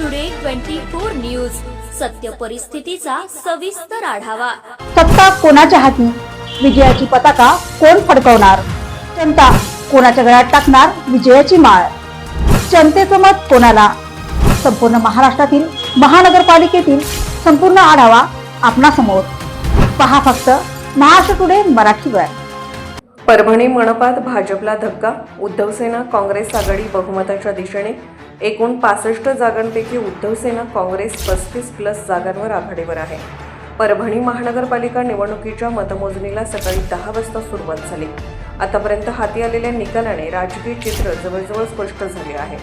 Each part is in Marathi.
टुडे ट्वेंटी फोर न्यूज सत्य परिस्थितीचा सविस्तर आढावा. सत्ता कोणाच्या हाती? विजयाची पताका कोण फडकवणार? जनता कोणाच्या गळ्यात टाकणार विजयाची माळ? जनतेचं मत कोणाला? संपूर्ण महाराष्ट्रातील महानगरपालिकेतील संपूर्ण आढावा आपणासमोर. पहा फक्त महाराष्ट्र टुडे मराठीवर परभणी मनपात भाजपला धक्का उद्धवसेना काँग्रेस आघाडी बहुमताच्या दिशेने एकूण पासष्ट जागांपैकी उद्धवसेना काँग्रेस पस्तीस प्लस जागांवर आघाडीवर आहे. परभणी महानगरपालिका निवडणुकीच्या मतमोजणीला सकाळी दहा वाजता सुरुवात झाली. आतापर्यंत हाती आलेल्या निकालाने राजकीय चित्र जवळजवळ स्पष्ट झाले आहे.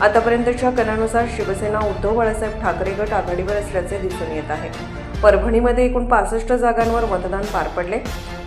आतापर्यंतच्या कलानुसार शिवसेना उद्धव बाळासाहेब ठाकरे गट आघाडीवर असल्याचे दिसून येत आहे. परभणीमध्ये एकूण पासष्ट जागांवर मतदान पार पडले.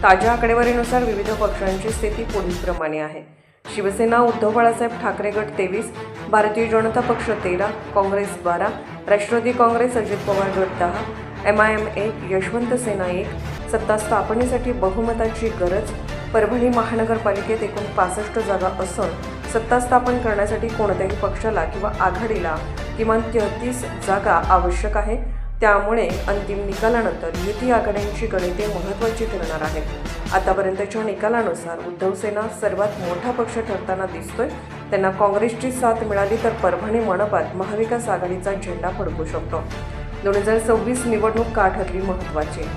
ताज्या आकडेवारीनुसार विविध पक्षांची स्थिती पुढीलप्रमाणे आहे. शिवसेना उद्धव बाळासाहेब ठाकरे गट तेवीस भारतीय जनता पक्ष तेरा काँग्रेस बारा राष्ट्रवादी काँग्रेस अजित पवार गट दहा एम आय एम एक यशवंत सेना एक सत्ता स्थापनेसाठी बहुमताची गरज परभणी महानगरपालिकेत एकूण पासष्ट जागा असून सत्ता स्थापन करण्यासाठी कोणत्याही पक्षाला किंवा आघाडीला किमान तेहतीस जागा आवश्यक आहे. त्यामुळे अंतिम निकालानंतर युती आघाड्यांची गणिते महत्त्वाची ठरणार आहेत आतापर्यंतच्या निकालानुसार उद्धव सेना सर्वात मोठा पक्ष ठरताना दिसतोय. त्यांना काँग्रेसची साथ मिळाली तर परभणी मनपात महाविकास आघाडीचा झेंडा फडकू शकतो. दोन हजार सव्वीस निवडणूक का ठरली महत्त्वाची?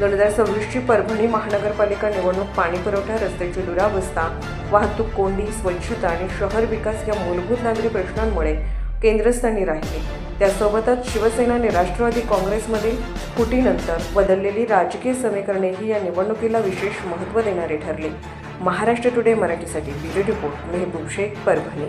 दोन हजार सव्वीसची परभणी महानगरपालिका निवडणूक पाणी पुरवठा रस्त्याची दुरावस्था वाहतूक कोंडी स्वच्छता आणि शहर विकास या मूलभूत नागरी प्रश्नांमुळे केंद्रस्थानी राहिले. त्यासोबतच शिवसेनाने राष्ट्रवादी काँग्रेसमधील फुटीनंतर बदललेली राजकीय समीकरणेही या निवडणुकीला विशेष महत्त्व देणारे ठरले. महाराष्ट्र टुडे मराठीसाठी ब्युरो रिपोर्ट मेहबूब शेख परभणी.